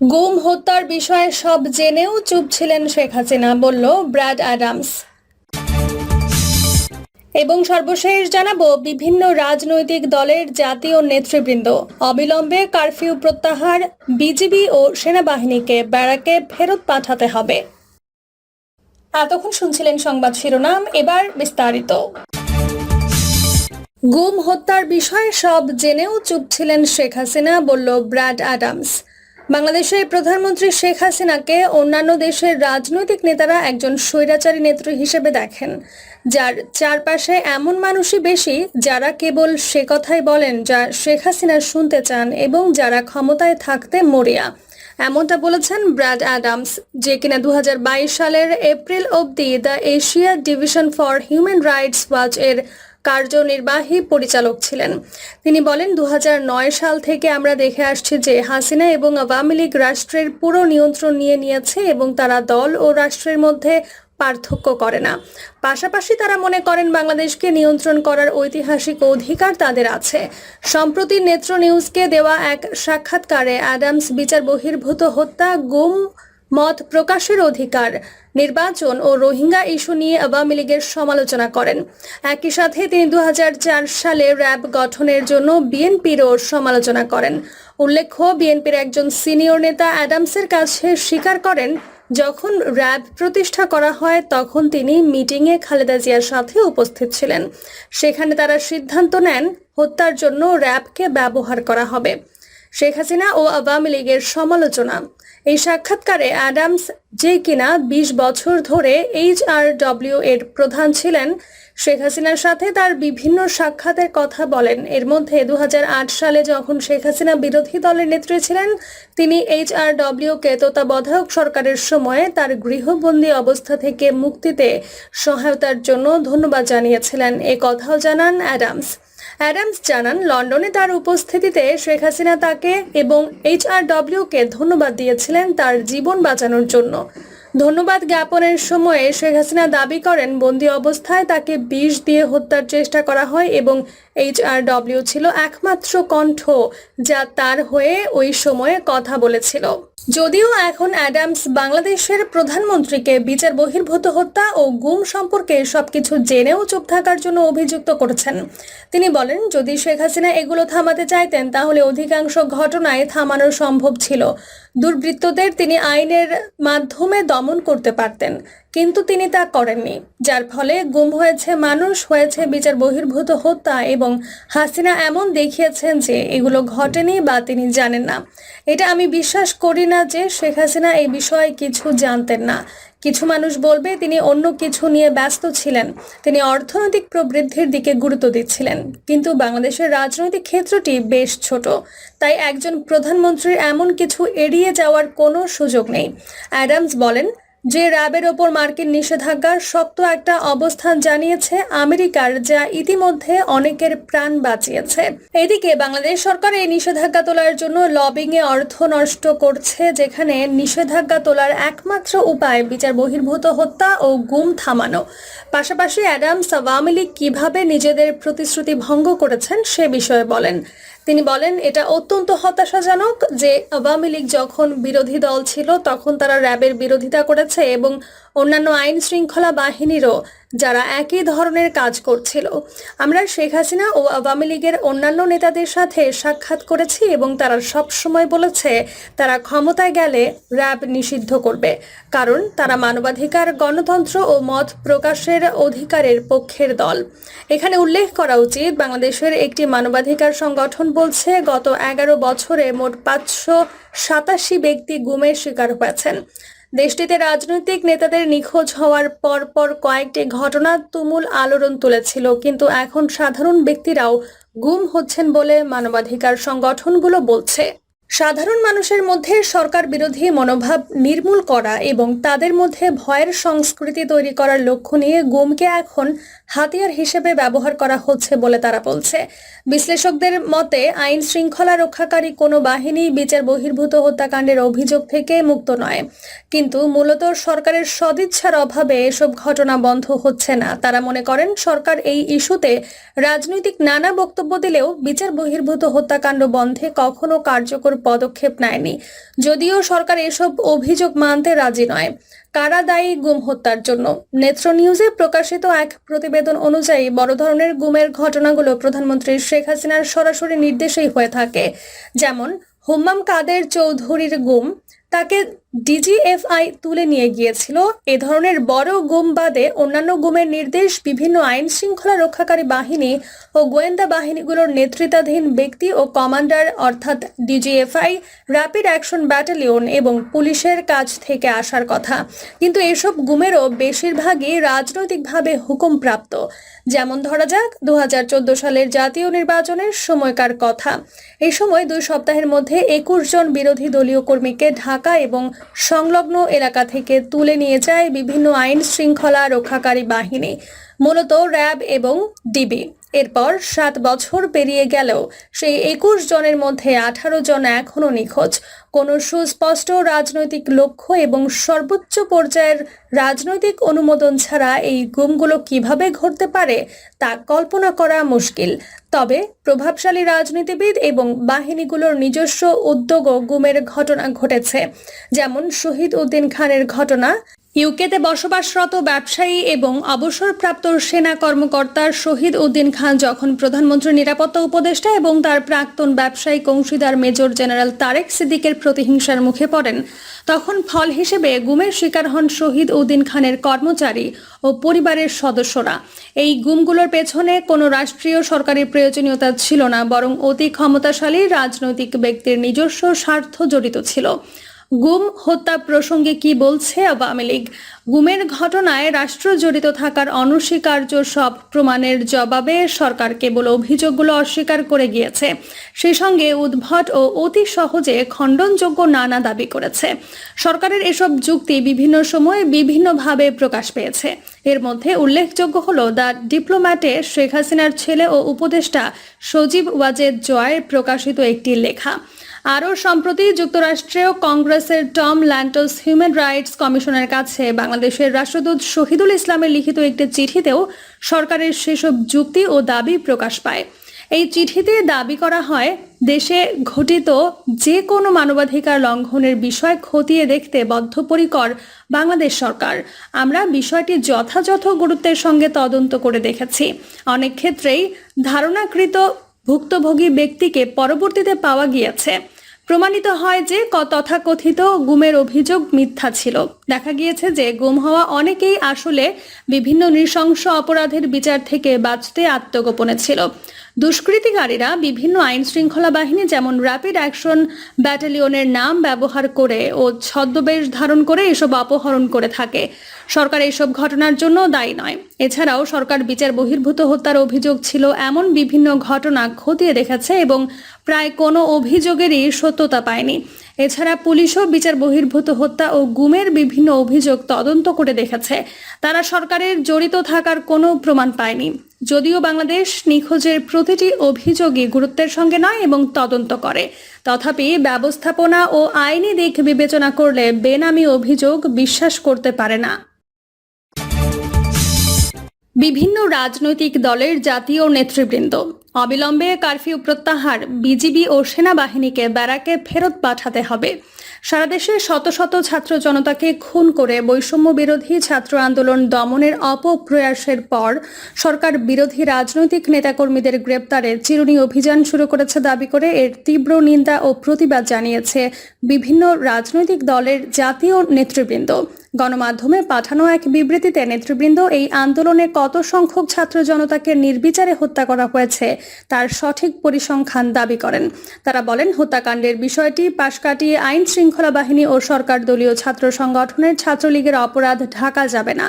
গুম হত্যার বিষয়ে সব জেনেও চুপ ছিলেন শেখ হাসিনা, বলল ব্র্যাড অ্যাডামস। এবং সর্বশেষ জানাব, বিভিন্ন রাজনৈতিক দলের জাতীয় নেতৃবৃন্দ অবিলম্বে কারফিউ প্রত্যাহার, বিজিবি ও সেনাবাহিনীকে ব্যারাকে ফেরত পাঠাতে হবে। এতক্ষণ শুনছিলেন সংবাদ শিরোনাম, এবার বিস্তারিত। গুম হত্যার বিষয়ে সব জেনেও চুপ ছিলেন শেখ হাসিনা, বলল ব্র্যাড অ্যাডামস। বাংলাদেশের প্রধানমন্ত্রী শেখ হাসিনাকে অন্যান্য দেশের রাজনৈতিক নেতারা একজন স্বৈরাচারী নেত্রী হিসেবে দেখেন। যার চারপাশে এমন মানুষই বেশি যারা কেবল সে কথাই বলেন যা শেখ হাসিনা শুনতে চান এবং যারা ক্ষমতায় থাকতে মরিয়া। এমনটা বলেছেন ব্র্যাড অ্যাডামস, যে কিনা দু হাজার বাইশ সালের এপ্রিল অবধি the Asia division for human rights watch এর কার্যনির্বাহী পরিচালক ছিলেন। তিনি বলেন দু হাজার নয় সাল থেকে আমরা দেখে আসছি যে হাসিনা এবং আওয়ামী লীগ রাষ্ট্রের পুরো নিয়ন্ত্রণ নিয়ে নিয়েছে এবং তারা দল ও রাষ্ট্রের মধ্যে পার্থক্য করে না। পাশাপাশি তারা মনে করেন, বাংলাদেশকে নিয়ন্ত্রণ করার ঐতিহাসিক অধিকার তাদের আছে। সম্প্রতি নেত্র নিউজকে দেওয়া এক সাক্ষাৎকারে অ্যাডামস বিচার বহির্ভূত হত্যা, গুম মত প্রকাশের অধিকার, নির্বাচন ও রোহিঙ্গা ইস্যু নিয়ে আওয়ামী লীগের সমালোচনা করেন। একই সাথে তিনি দু হাজার চার সালে র্যাব গঠনের জন্য বিএনপিরও সমালোচনা করেন। উল্লেখ্য, বিএনপির একজন সিনিয়র নেতা অ্যাডামসের কাছে স্বীকার করেন, যখন র্যাব প্রতিষ্ঠা করা হয় তখন তিনি মিটিংয়ে খালেদা জিয়ার সাথে উপস্থিত ছিলেন। সেখানে তারা সিদ্ধান্ত নেন, হত্যার জন্য র্যাবকে ব্যবহার করা হবে। শেখ হাসিনা ও আওয়ামী লীগের সমালোচনা এই সাক্ষাৎকারে অ্যাডামস যে কিনা ২০ বছর ধরে এইচ আর ডব্লিউ এর প্রধান ছিলেন, শেখ হাসিনার সাথে তার বিভিন্ন সাক্ষাতের কথা বলেন। এর মধ্যে দু হাজার আট সালে যখন শেখ হাসিনা বিরোধী দলের নেত্রী ছিলেন, তিনি এইচ আর ডব্লিউকে তত্ত্বাবধায়ক সরকারের সময়ে তার গৃহবন্দী অবস্থা থেকে মুক্তিতে সহায়তার জন্য ধন্যবাদ জানিয়েছিলেন। এ কথাও জানান অ্যাডামস। অ্যাডামস জানান, লন্ডনে তার উপস্থিতিতে শেখ হাসিনা তাকে এবং এইচ আর এইচআরডব্লিউকে ধন্যবাদ দিয়েছিলেন তার জীবন বাঁচানোর জন্য। ধন্যবাদ জ্ঞাপনের সময়ে শেখ হাসিনা দাবি করেন, বন্দি অবস্থায় তাকে বিষ দিয়ে হত্যার চেষ্টা করা হয় এবং এইচ এইচআরডব্লিউ ছিল একমাত্র কণ্ঠ যা তার হয়ে ওই সময়ে কথা বলেছিল। যদিও এখন অ্যাডামস বাংলাদেশের প্রধানমন্ত্রীকে বিচার বহির্ভূত হত্যা ও গুম সম্পর্কে সবকিছু জেনেও চুপ থাকার জন্য অভিযুক্ত করেছেন। তিনি বলেন, যদি শেখ হাসিনা এগুলো থামাতে চাইতেন, তাহলে অধিকাংশ ঘটনায় থামানো সম্ভব ছিল। দুর্বৃত্তদের তিনি আইনের মাধ্যমে দমন করতে পারতেন, কিন্তু তিনি তা করেননি, যার ফলে গুম হয়েছে মানুষ, হয়েছে বিচার বহির্ভূত হত্যা এবং হাসিনা এমন দেখিয়েছেন যে এগুলো ঘটেনি বা তিনি জানেন না। এটা আমি বিশ্বাস করি না যে শেখ হাসিনা এই বিষয়ে কিছু জানতেন না। কিছু মানুষ বলবে তিনি অন্য কিছু নিয়ে ব্যস্ত ছিলেন। তিনি অর্থনৈতিক প্রবৃদ্ধির দিকে গুরুত্ব দিচ্ছিলেন। কিন্তু বাংলাদেশের রাজনৈতিক ক্ষেত্রটি বেশ ছোট। তাই একজন প্রধানমন্ত্রীর এমন কিছু এড়িয়ে যাওয়ার কোনো সুযোগ নেই। অ্যাডামস বলেন যে র্যাবের ওপর মার্কিন নিষেধাজ্ঞার শক্ত একটা অবস্থান জানিয়েছে আমেরিকার, যা ইতিমধ্যে অনেকের প্রাণ বাঁচিয়েছে। এদিকে বাংলাদেশ সরকার এই নিষেধাজ্ঞা তোলার জন্য লবিং এ অর্থ নষ্ট করছে, যেখানে নিষেধাজ্ঞা তোলার একমাত্র উপায় বিচার বহির্ভূত হত্যা ও গুম থামানো। পাশাপাশি অ্যাডামস আওয়ামী লীগ কীভাবে নিজেদের প্রতিশ্রুতি ভঙ্গ করেছেন সে বিষয়ে বলেন। তিনি বলেন, এটা অত্যন্ত হতাশাজনক যে আওয়ামী লীগ যখন বিরোধী দল ছিল, তখন তারা র্যাবের বিরোধিতা করেছে এবং অন্যান্য আইন শৃঙ্খলা বাহিনীরও যারা একই ধরনের কাজ করছিল। আমরা শেখ হাসিনা ও আওয়ামী লীগের অন্যান্য নেতাদের সাথে সাক্ষাৎ করেছি এবং তারা সব সময় বলেছে তারা ক্ষমতায় গেলে র্যাব নিষিদ্ধ করবে। কারণ তারা মানবাধিকার, গণতন্ত্র ও মত প্রকাশের অধিকারের পক্ষের দল। এখানে উল্লেখ করা উচিত, বাংলাদেশের একটি মানবাধিকার সংগঠন বলছে, গত এগারো বছরে মোট পাঁচশো সাতাশি ব্যক্তি গুমের শিকার হয়েছেন। দেশটিতে রাজনৈতিক নেতাদের নিখোঁজ হওয়ার পর পর কয়েকটি ঘটনা তুমুল আলোড়ন তুলেছিল, কিন্তু এখন সাধারণ ব্যক্তিরাও গুম হচ্ছেন বলে মানবাধিকার সংগঠনগুলো বলছে। সাধারণ মানুষের মধ্যে সরকার বিরোধী মনোভাব নির্মূল করা এবং তাদের মধ্যে ভয়ের সংস্কৃতি তৈরি করার লক্ষ্য নিয়ে গুমকে এখন হাতিয়ার হিসেবে ব্যবহার করা হচ্ছে বলে তারা বলছে। বিশ্লেষকদের মতে, আইন শৃঙ্খলা রক্ষাকারী কোনো বাহিনী বিচার বহির্ভূত হত্যাকাণ্ডের অভিযোগ থেকে মুক্ত নয়। কিন্তু মূলত সরকারের সদিচ্ছার অভাবে এসব ঘটনা বন্ধ হচ্ছে না। তারা মনে করেন, সরকার এই ইস্যুতে রাজনৈতিক নানা বক্তব্য দিলেও বিচার বহির্ভূত হত্যাকাণ্ড বন্ধে কখনো কার্যকর পদক্ষেপ নেয়নি। যদিও সরকার এসব অভিযোগ মানতে রাজি নয়। কারা দায়ী গুম হত্যার জন্য? নেত্র নিউজে প্রকাশিত এক প্রতিবেদন অনুযায়ী বড় ধরনের গুমের ঘটনাগুলো প্রধানমন্ত্রী শেখ হাসিনার সরাসরি নির্দেশেই হয়ে থাকে। যেমন, হুম্মাম কাদের চৌধুরীর গুম তাকে ডিজিএফআই তুলে নিয়ে গিয়েছিল। এ ধরনের বড় গুম বাদে অন্যান্য গুমের নির্দেশ বিভিন্ন আইন শৃঙ্খলা রক্ষাকারী বাহিনী ও গোয়েন্দা বাহিনীগুলোর নেতৃত্বাধীন ব্যক্তি ও কমান্ডার অর্থাৎ ডিজিএফআই র্যাপিড অ্যাকশন ব্যাটালিয়ন এবং পুলিশের কাছ থেকে আসার কথা। কিন্তু এসব গুমেরও বেশিরভাগই রাজনৈতিকভাবে হুকুমপ্রাপ্ত। যেমন ধরা যাক দু হাজার চোদ্দ সালের জাতীয় নির্বাচনের সময়কার কথা। এই সময় দুই সপ্তাহের মধ্যে একুশ জন বিরোধী দলীয় কর্মীকে ঢাকা এবং সংলগ্ন এলাকা থেকে তুলে নিয়ে যায় বিভিন্ন আইন শৃঙ্খলা রক্ষাকারী বাহিনী। মূলত র্যাব এবং ডিবি। এরপর সাত বছর পেরিয়ে গেলেও সেই একুশ জনের মধ্যে আঠারো জন এখনও নিখোঁজ। কোনো সুস্পষ্ট রাজনৈতিক লক্ষ্য এবং সর্বোচ্চ পর্যায়ের রাজনৈতিক অনুমোদন ছাড়া এই গুমগুলো কীভাবে ঘটতে পারে তা কল্পনা করা মুশকিল। তবে প্রভাবশালী রাজনীতিবিদ এবং বাহিনীগুলোর নিজস্ব উদ্যোগও গুমের ঘটনা ঘটেছে। যেমন শহীদ উদ্দিন খানের ঘটনা ইউকেতে বসবাসরত ব্যবসায়ী এবং অবসরপ্রাপ্ত সেনা কর্মকর্তার শহীদ উদ্দিন খান যখন প্রধানমন্ত্রীর নিরাপত্তা উপদেষ্টা এবং তার প্রাক্তন ব্যবসায়িক অংশীদার মেজর জেনারেল তারেক সিদ্দিকের প্রতিহিংসার মুখে পড়েন, তখন ফল হিসেবে গুমের শিকার হন শহীদ উদ্দিন খানের কর্মচারী ও পরিবারের সদস্যরা। এই গুমগুলোর পেছনে কোনো রাষ্ট্রীয় সরকারি প্রয়োজনীয়তা ছিল না, বরং অতি ক্ষমতাশালী রাজনৈতিক ব্যক্তির নিজস্ব স্বার্থ জড়িত ছিল। গুম হত্যা প্রসঙ্গে কি বলছে আওয়ামী লীগ? গুমের ঘটনায় রাষ্ট্র জড়িত থাকার অনস্বীকার্য সব প্রমাণের জবাবে সরকার কেবল অভিযোগগুলো অস্বীকার করে গিয়েছে। সেই সঙ্গে উদ্ভট ও অতি সহজে খণ্ডনযোগ্য নানা দাবি করেছে। সরকারের এসব যুক্তি বিভিন্ন সময়ে বিভিন্নভাবে প্রকাশ পেয়েছে। এর মধ্যে উল্লেখযোগ্য হল দ্য ডিপ্লোম্যাটে শেখ হাসিনার ছেলে ও উপদেষ্টা সজীব ওয়াজেদ জয় প্রকাশিত একটি লেখা। আরও সম্প্রতি যুক্তরাষ্ট্রেও কংগ্রেসের টম ল্যান্টোস হিউম্যান রাইটস কমিশনের কাছে বাংলাদেশের রাষ্ট্রদূত শহীদুল ইসলামের লিখিত একটি চিঠিতেও সরকারের সেসব যুক্তি ও দাবি প্রকাশ পায়। এই চিঠিতে দাবি করা হয়, দেশে ঘটিত যে কোনো মানবাধিকার লঙ্ঘনের বিষয় খতিয়ে দেখতে বদ্ধপরিকর বাংলাদেশ সরকার। আমরা বিষয়টি যথাযথ গুরুত্বের সঙ্গে তদন্ত করে দেখেছি। অনেক ক্ষেত্রেই ধারণাকৃত ভুক্তভোগী ব্যক্তিকে পরবর্তীতে পাওয়া গিয়েছে। প্রমাণিত হয় যে তথাকথিত গুমের অভিযোগ মিথ্যা ছিল। দেখা গিয়েছে যে গুম হওয়া অনেকেই আসলে বিভিন্ন নৃশংস অপরাধের বিচার থেকে বাঁচতে আত্মগোপনে ছিল। দুষ্কৃতিকারীরা বিভিন্ন আইন শৃঙ্খলা বাহিনী যেমন র্যাপিড অ্যাকশন ব্যাটালিয়নের নাম ব্যবহার করে ও ছদ্মবেশ ধারণ করে এসব অপহরণ করে থাকে। সরকার এসব ঘটনার জন্য দায়ী নয়। এছাড়াও সরকার বিচার বহির্ভূত হত্যার অভিযোগ ছিল এমন বিভিন্ন ঘটনা খতিয়ে দেখেছে এবং প্রায় কোনো অভিযোগেরই সত্যতা পায়নি। এছাড়া পুলিশও বিচার বহির্ভূত হত্যা ও গুমের বিভিন্ন অভিযোগ তদন্ত করে দেখেছে। তারা সরকারের জড়িত থাকার কোনো প্রমাণ পায়নি। যদিও বাংলাদেশ নিখোঁজের প্রতিটি অভিযোগই গুরুত্বের সঙ্গে নয় এবং তদন্ত করে। তথাপি ব্যবস্থাপনা ও আইনি দিক বিবেচনা করলে বেনামি অভিযোগ বিশ্বাস করতে পারে না। বিভিন্ন রাজনৈতিক দলের জাতীয় নেতৃবৃন্দ। অবিলম্বে কারফিউ প্রত্যাহার, বিজিবি ও সেনাবাহিনীকে ব্যারাকে ফেরত পাঠাতে হবে। সারা দেশে শত শত ছাত্র জনতাকে খুন করে বৈষম্য বিরোধী ছাত্র আন্দোলন দমনের অপপ্রয়াসের পর সরকার বিরোধী রাজনৈতিক নেতাকর্মীদের গ্রেপ্তারে চিরুনি অভিযান শুরু করেছে দাবি করে এর তীব্র নিন্দা ও প্রতিবাদ জানিয়েছে বিভিন্ন রাজনৈতিক দলের জাতীয় নেতৃবৃন্দ। গণমাধ্যমে পাঠানো এক বিবৃতিতে নেতৃবৃন্দ এই আন্দোলনে কত সংখ্যক ছাত্র জনতাকে নির্বিচারে হত্যা করা হয়েছে তার সঠিক পরিসংখ্যান দাবি করেন। তারা বলেন, হত্যাকাণ্ডের বিষয়টি পাশ কাটিয়ে আইন শৃঙ্খলা বাহিনী ও সরকার দলীয় ছাত্র সংগঠনের ছাত্রলীগের অপরাধ ঢাকা যাবে না।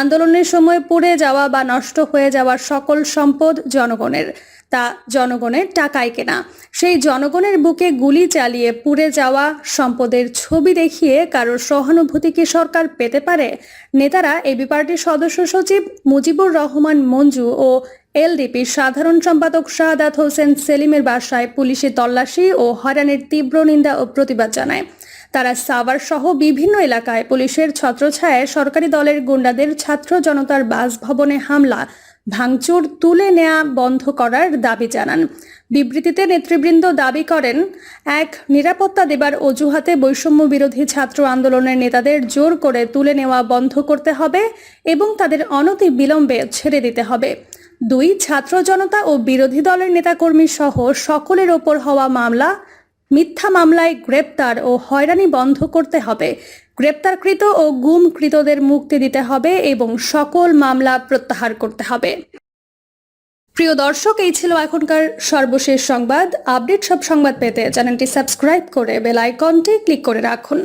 আন্দোলনের সময় পুড়ে যাওয়া বা নষ্ট হয়ে যাওয়ার সকল সম্পদ জনগণের। তা জনগণের টাকায় কেনা। সেই জনগণের বুকে গুলি চালিয়ে পুড়ে যাওয়া সম্পদের ছবি দেখিয়ে কারোর সহানুভূতি কি সরকার পেতে পারে? নেতারা এবি পার্টির সদস্য সচিব মুজিবুর রহমান মঞ্জু ও এলডিপির সাধারণ সম্পাদক শাহাদাত হোসেন সেলিমের বাসায় পুলিশি তল্লাশি ও হয়রানির তীব্র নিন্দা ও প্রতিবাদ জানায়। তারা সাভার সহ বিভিন্ন এলাকায় পুলিশের ছত্রছায়ায় সরকারি দলের গুন্ডাদের ছাত্র জনতার বাসভবনে হামলা ভাঙচুর তুলে নেওয়া বন্ধ করার দাবি জানান। বিবৃতিতে নেতৃবৃন্দ দাবি করেন, এক, নিরাপত্তা দেবার অজুহাতে বৈষম্য বিরোধী ছাত্র আন্দোলনের নেতাদের জোর করে তুলে নেওয়া বন্ধ করতে হবে এবং তাদের অনতি বিলম্বে ছেড়ে দিতে হবে। দুই, ছাত্র জনতা ও বিরোধী দলের নেতাকর্মী সহ সকলের ওপর হওয়া মামলা, মিথ্যা মামলায় গ্রেপ্তার ও হয়রানি বন্ধ করতে হবে। গ্রেপ্তারকৃত ও গুমকৃতদের মুক্তি দিতে হবে এবং সকল মামলা প্রত্যাহার করতে হবে। প্রিয় দর্শক, এই ছিল এখনকার সর্বশেষ সংবাদ। আপডেট সব সংবাদ পেতে চ্যানেলটি সাবস্ক্রাইব করে বেল আইকনটি ক্লিক করে রাখুন।